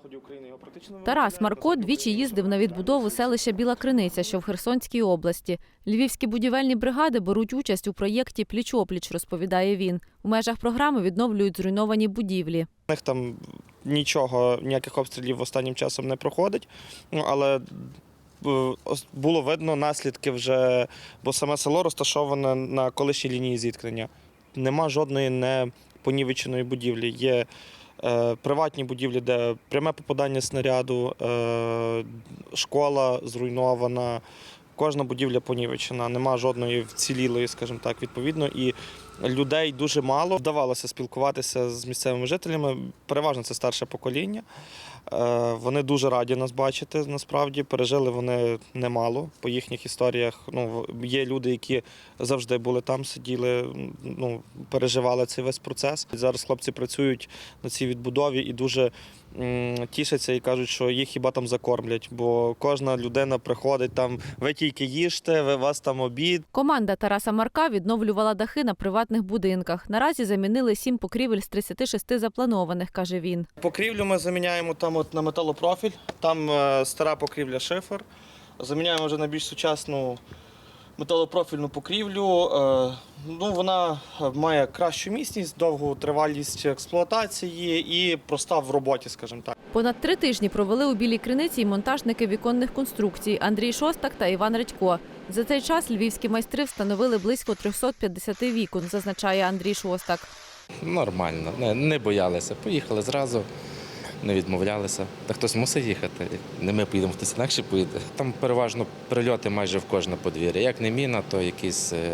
заході України його практично Тарас Марко двічі їздив на відбудову селища Біла Криниця, що в Херсонській області. Львівські будівельні бригади беруть участь у проєкті Пліч-опліч, розповідає він. У межах програми відновлюють зруйновані будівлі. У них там нічого, ніяких обстрілів останнім часом не проходить, ну, але е, було видно наслідки вже, бо саме село розташоване на колишній лінії зіткнення. Нема жодної не понівеченої будівлі. Є приватні будівлі, де пряме попадання снаряду, е, школа зруйнована. Кожна будівля понівечена, нема жодної вцілілої, скажімо так, відповідно. І людей дуже мало. Вдавалося спілкуватися з місцевими жителями. Переважно це старше покоління. Е, Вони дуже раді нас бачити. Насправді пережили вони немало по їхніх історіях. Ну є люди, які завжди були там, сиділи, ну переживали цей весь процес. Зараз хлопці працюють на цій відбудові і дуже тішаться і кажуть, що їх хіба там закормлять, бо кожна людина приходить там. Ви тільки їжте, ви вас там обід. Команда Тараса Марка відновлювала дахи на приватних будинках. Наразі замінили сім покрівель з 36 запланованих, каже він. Покрівлю ми заміняємо там от на металопрофіль, там е, стара покрівля шифер. Заміняємо вже на більш сучасну металопрофільну покрівлю. Е, ну, вона має кращу міцність, довгу тривалість експлуатації і проста в роботі, скажімо так. Понад три тижні провели у Білій Криниці й монтажники віконних конструкцій Андрій Шостак та Іван Редько. За цей час львівські майстри встановили близько 350 вікон, зазначає Андрій Шостак. Нормально, не, не боялися. Поїхали зразу, не відмовлялися. Та хтось мусить їхати. Не ми поїдемо, хтось інакше поїде. Там переважно прильоти майже в кожне подвір'я. Як не міна, то якийсь е,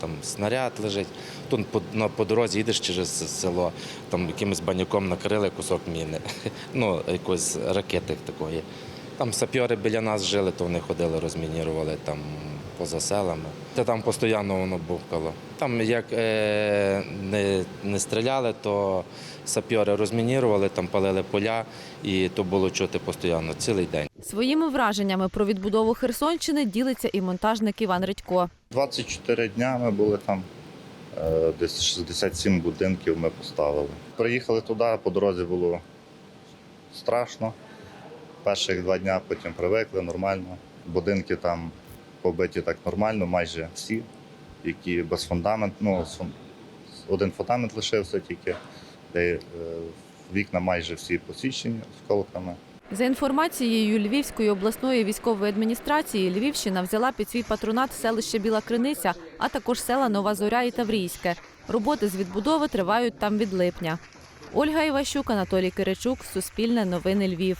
там снаряд лежить. Тут по, на, по дорозі їдеш через село, там якимось баняком накрили кусок міни. Ну, якоїсь ракети такої. Там сапьори біля нас жили, то вони ходили, розмінірували там поза селами. Та там постійно воно бухкало. Там як е, не, не стріляли, то сапьори розмінірували, там палили поля, і то було чути постійно цілий день. Своїми враженнями про відбудову Херсонщини ділиться і монтажник Іван Редько. 24 дня ми були там, е, десь 67 будинків ми поставили. Приїхали туди, по дорозі було страшно. Перших два дня потім привикли нормально. Будинки там побиті так нормально, майже всі, які без фундаменту. Ну, один фундамент лишився тільки, де е, вікна майже всі посічені осколками. За інформацією Львівської обласної військової адміністрації, Львівщина взяла під свій патронат селище Біла Криниця, а також села Нова Зоря і Таврійське. Роботи з відбудови тривають там від липня. Ольга Іващук, Анатолій Киричук, Суспільне новини Львів.